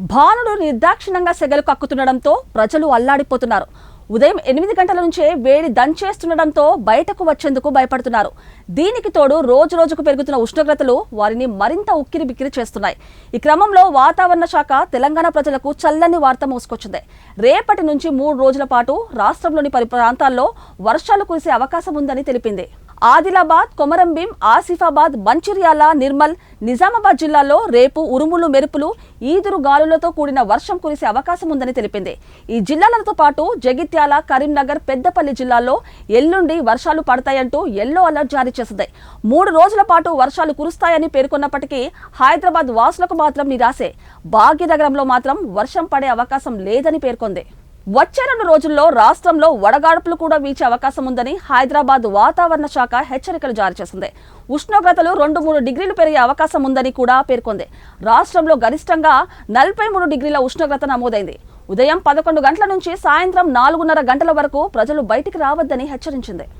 భానుడు నిర్దాక్షిణ్యంగా సెగలు కక్కుతుండడంతో ప్రజలు అల్లాడిపోతున్నారు. ఉదయం ఎనిమిది గంటల నుంచే వేడి దంచేస్తుండడంతో బయటకు వచ్చేందుకు భయపడుతున్నారు. దీనికి తోడు రోజు రోజుకు పెరుగుతున్న ఉష్ణోగ్రతలు వారిని మరింత ఉక్కిరి బిక్కిరి చేస్తున్నాయి. ఈ క్రమంలో వాతావరణ శాఖ తెలంగాణ ప్రజలకు చల్లని వార్త మోసుకొచ్చింది. రేపటి నుంచి మూడు రోజుల పాటు రాష్ట్రంలోని పలు ప్రాంతాల్లో వర్షాలు కురిసే అవకాశం ఉందని తెలిపింది. ఆదిలాబాద్ కొమరంభీం ఆసిఫాబాద్ మంచిర్యాల నిర్మల్ నిజామాబాద్ జిల్లాల్లో రేపు ఉరుములు మెరుపులు ఈదురు గాలులతో కూడిన వర్షం కురిసే అవకాశం ఉందని తెలిపింది. ఈ జిల్లాలతో పాటు జగిత్యాల కరీంనగర్ పెద్దపల్లి జిల్లాల్లో ఎల్లుండి వర్షాలు పడతాయంటూ ఎల్లో అలర్ట్ జారీ చేసింది. మూడు రోజుల పాటు వర్షాలు కురుస్తాయని పేర్కొన్నప్పటికీ హైదరాబాద్ వాసులకు మాత్రం నిరాశే. భాగ్యనగరంలో మాత్రం వర్షం పడే అవకాశం లేదని పేర్కొంది. వచ్చే రెండు రోజుల్లో రాష్ట్రంలో వడగాడుపులు కూడా వీచే అవకాశం ఉందని హైదరాబాద్ వాతావరణ శాఖ హెచ్చరికలు జారీ చేసింది. ఉష్ణోగ్రతలు రెండు మూడు డిగ్రీలు పెరిగే అవకాశం ఉందని కూడా పేర్కొంది. రాష్ట్రంలో గరిష్టంగా నలభై మూడు డిగ్రీల ఉష్ణోగ్రత నమోదైంది. ఉదయం పదకొండు గంటల నుంచి సాయంత్రం నాలుగున్నర గంటల వరకు ప్రజలు బయటికి రావద్దని హెచ్చరించింది.